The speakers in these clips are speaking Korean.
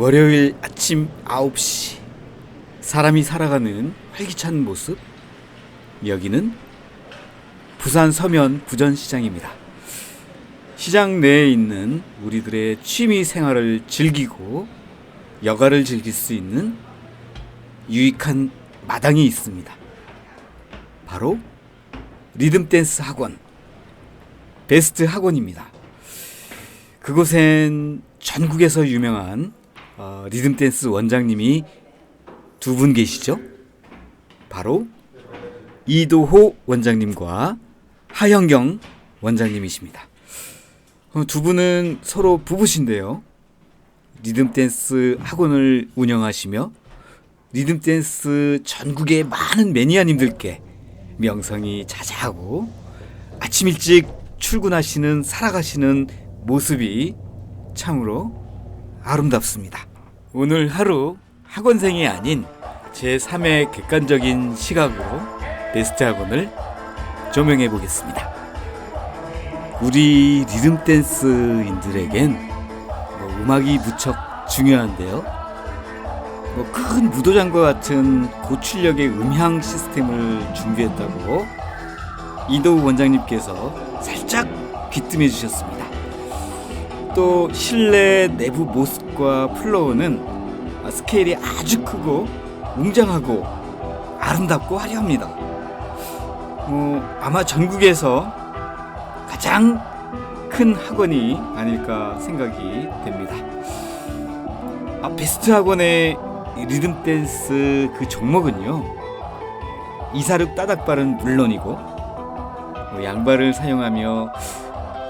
월요일 아침 9시 사람이 살아가는 활기찬 모습 여기는 부산 서면 부전시장입니다. 시장 내에 있는 우리들의 취미 생활을 즐기고 여가를 즐길 수 있는 유익한 마당이 있습니다. 바로 리듬 댄스 학원 베스트 학원입니다. 그곳엔 전국에서 유명한 어, 리듬 댄스 원장님이 두 분 계시죠? 바로 이도호 원장님과 하영경 원장님이십니다. 어, 두 분은 서로 부부신데요. 리듬 댄스 학원을 운영하시며 리듬 댄스 전국의 많은 매니아님들께 명성이 자자하고 아침 일찍 출근하시는 살아가시는 모습이 참으로 아름답습니다. 오늘 하루 학원생이 아닌 제3의 객관적인 시각으로 베스트 학원을 조명해 보겠습니다. 우리 리듬 댄스인들에겐 뭐 음악이 무척 중요한데요. 뭐 큰 무도장과 같은 고출력의 음향 시스템을 준비했다고 이도우 원장님께서 살짝 귀뜸해 주셨습니다. 또 실내 내부 모습과 플로우는 스케일이 아주 크고 웅장하고 아름답고 화려합니다. 어, 아마 전국에서 가장 큰 학원이 아닐까 생각이 됩니다. 아, 베스트 학원의 리듬 댄스 그 종목은요. 이사륙 따닥발은 물론이고 뭐 양발을 사용하며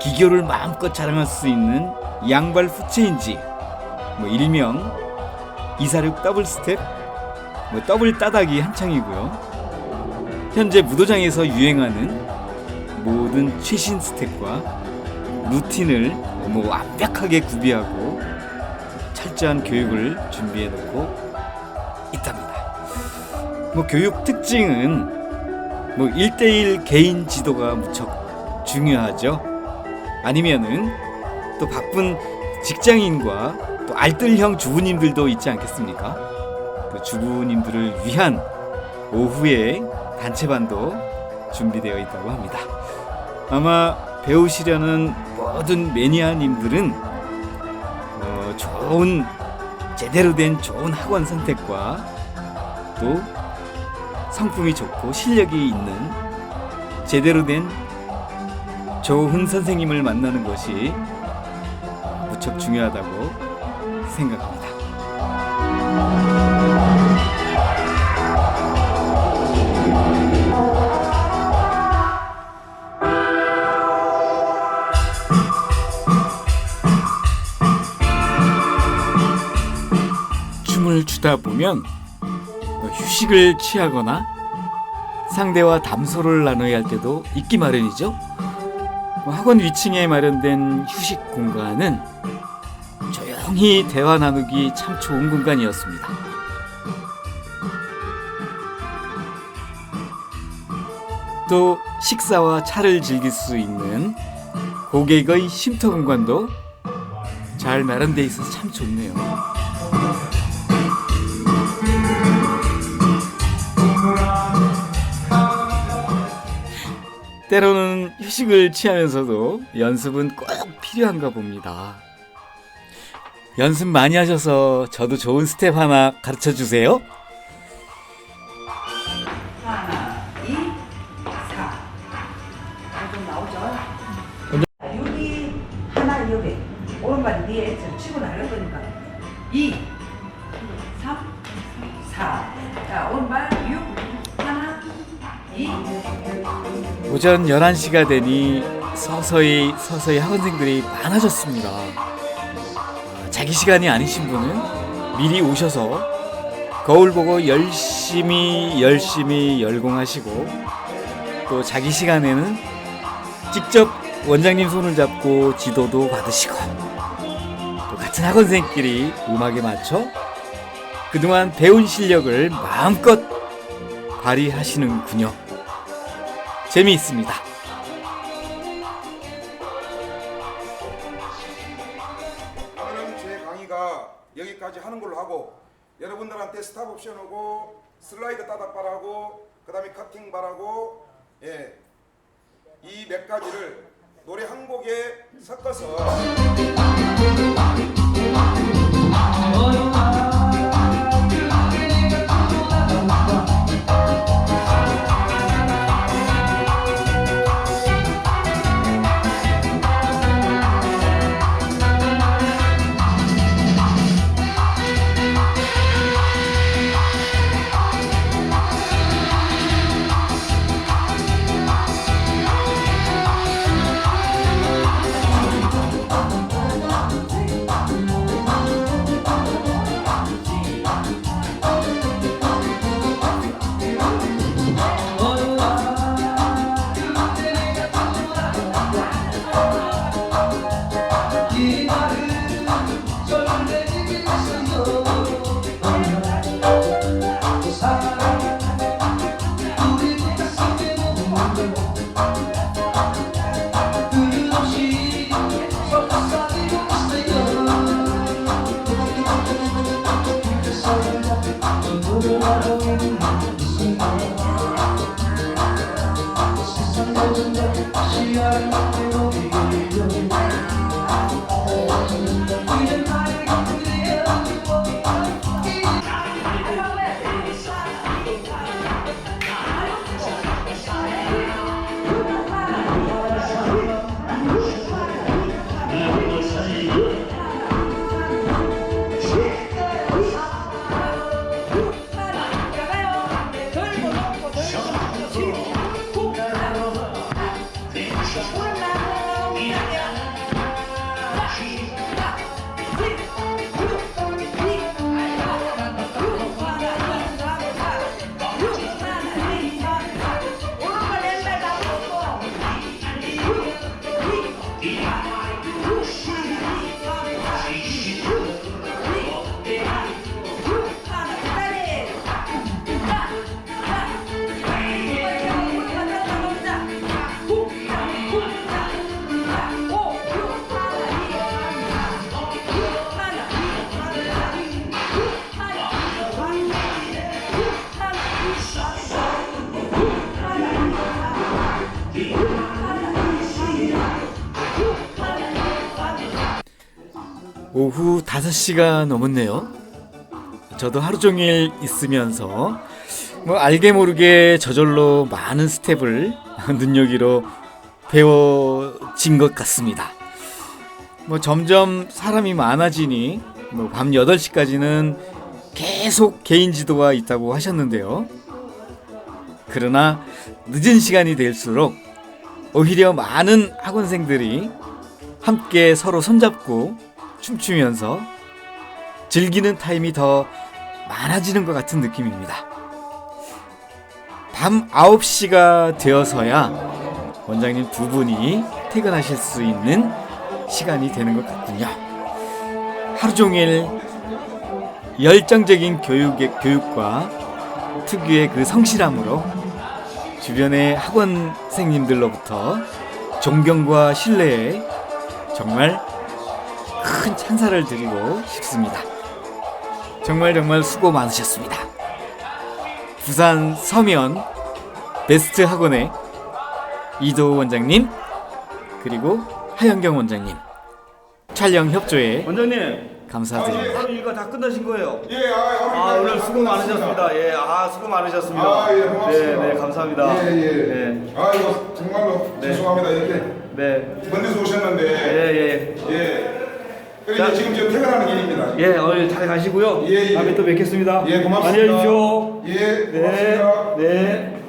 기교를 마음껏 자랑할 수 있는 양발 후체인지 뭐 일명 이사륙 더블 스텝 뭐 더블 따닥이 한창이고요. 현재 무도장에서 유행하는 모든 최신 스텝과 루틴을 뭐 완벽하게 구비하고 철저한 교육을 준비해 놓고 있답니다. 뭐 교육 특징은 뭐 1대1 개인 지도가 무척 중요하죠. 아니면은 또 바쁜 직장인과 또 알뜰형 주부님들도 있지 않겠습니까? 그 주부님들을 위한 오후에 단체반도 준비되어 있다고 합니다. 아마 배우시려는 모든 매니아님들은 어, 좋은 제대로 된 좋은 학원 선택과 또 성품이 좋고 실력이 있는 제대로 된 좋은 선생님을 만나는 것이 무척 중요하다고 생각합니다. 춤을 추다 보면 휴식을 취하거나 상대와 담소를 나눠야 할 때도 있기 마련이죠. 뭐 학원 위층에 마련된 휴식 공간은 조용히 대화 나누기 참 좋은 공간이었습니다. 또 식사와 차를 즐길 수 있는 고객의 쉼터 공간도 잘 마련돼 있어서 참 좋네요. 때로는 휴식을 취하면서도 연습은 꼭 필요한가 봅니다. 연습 많이 하셔서 저도 좋은 스텝 하나 가르쳐 주세요. 오전 11시가 되니 서서히 서서히 학원생들이 많아졌습니다. 어, 자기 시간이 아니신 분은 미리 오셔서 거울 보고 열심히 열심히 열공하시고 또 자기 시간에는 직접 원장님 손을 잡고 지도도 받으시고 또 같은 학원생끼리 음악에 맞춰 그동안 배운 실력을 마음껏 발휘하시는군요. 재미있습니다. 오늘은 제 강의가 여기까지 하는 걸로 하고 여러분들한테 스탑 옵션하고 슬라이드 따닥바라고 그다음에 커팅 바라고 예. 이 몇 가지를 노래 한 곡에 섞어서 오후 5시가 넘었네요. 저도 하루 종일 있으면서 뭐 알게 모르게 저절로 많은 스텝을 눈여기로 배워진 것 같습니다. 뭐 점점 사람이 많아지니 뭐 밤 8시까지는 계속 개인 지도가 있다고 하셨는데요. 그러나 늦은 시간이 될수록 오히려 많은 학원생들이 함께 서로 손잡고 춤추면서 즐기는 타임이 더 많아지는 것 같은 느낌입니다. 밤 9시가 되어서야 원장님 두 분이 퇴근하실 수 있는 시간이 되는 것 같군요. 하루 종일 열정적인 교육의 교육과 특유의 그 성실함으로 주변의 학원생님들로부터 존경과 신뢰에 정말 큰 찬사를 드리고 싶습니다. 정말 정말 수고 많으셨습니다. 부산 서면 베스트 학원의 이도우 원장님 그리고 하영경 원장님 촬영 협조에 원장님 감사드립니다. 하루 일과 다 끝나신 거예요? 예, 아, 아 오늘 수고 많으셨습니다. 예, 아 수고 많으셨습니다. 아, 예, 고맙습니다. 네, 네, 감사합니다. 예, 예. 네, 아, 이거 정말로 네. 죄송합니다. 이렇게 네, 먼 데서 오셨는데 예, 예, 예. 자. 지금 저 퇴근하는 길입니다. 예, 오늘 잘 가시고요. 예, 예. 다음에 또 뵙겠습니다. 예, 고맙습니다. 안녕히 계십시오. 예, 고맙습니다. 네, 네.